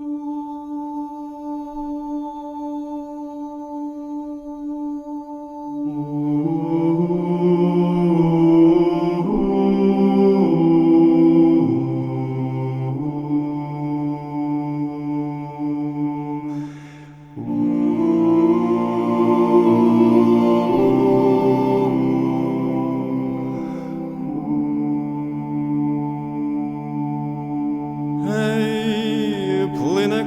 Ooh.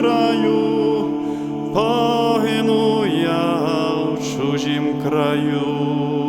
краю, погину я в чужім краю.